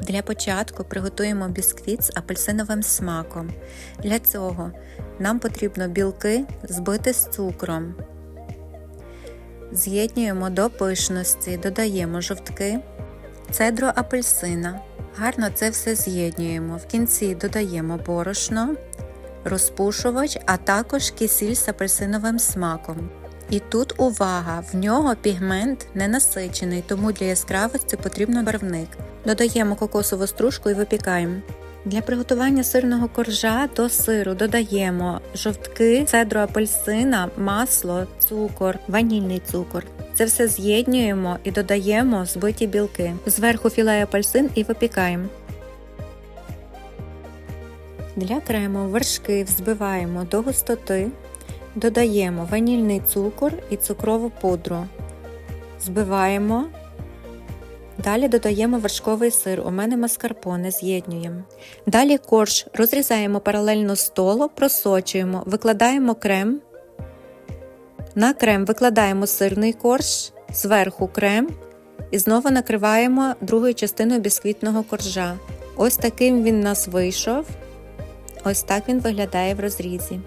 Для початку приготуємо бісквіт з апельсиновим смаком. Для цього нам потрібно білки збити з цукром. З'єднуємо до пишності, додаємо жовтки, цедру апельсина. Гарно це все з'єднуємо. В кінці додаємо борошно, розпушувач, а також кисіль з апельсиновим смаком. І тут увага! В нього пігмент не насичений, тому для яскравості потрібно барвник. Додаємо кокосову стружку і випікаємо. Для приготування сирного коржа до сиру додаємо жовтки, цедру апельсина, масло, цукор, ванільний цукор. Це все з'єднуємо і додаємо збиті білки. Зверху філе апельсин і випікаємо. Для крему вершки взбиваємо до густоти, додаємо ванільний цукор і цукрову пудру. Збиваємо. Далі додаємо вершковий сир, у мене маскарпоне, з'єднуємо. Далі корж розрізаємо паралельно столу, просочуємо, викладаємо крем. На крем викладаємо сирний корж, зверху крем і знову накриваємо другою частиною бісквітного коржа. Ось таким він у нас вийшов. Ось так він виглядає в розрізі.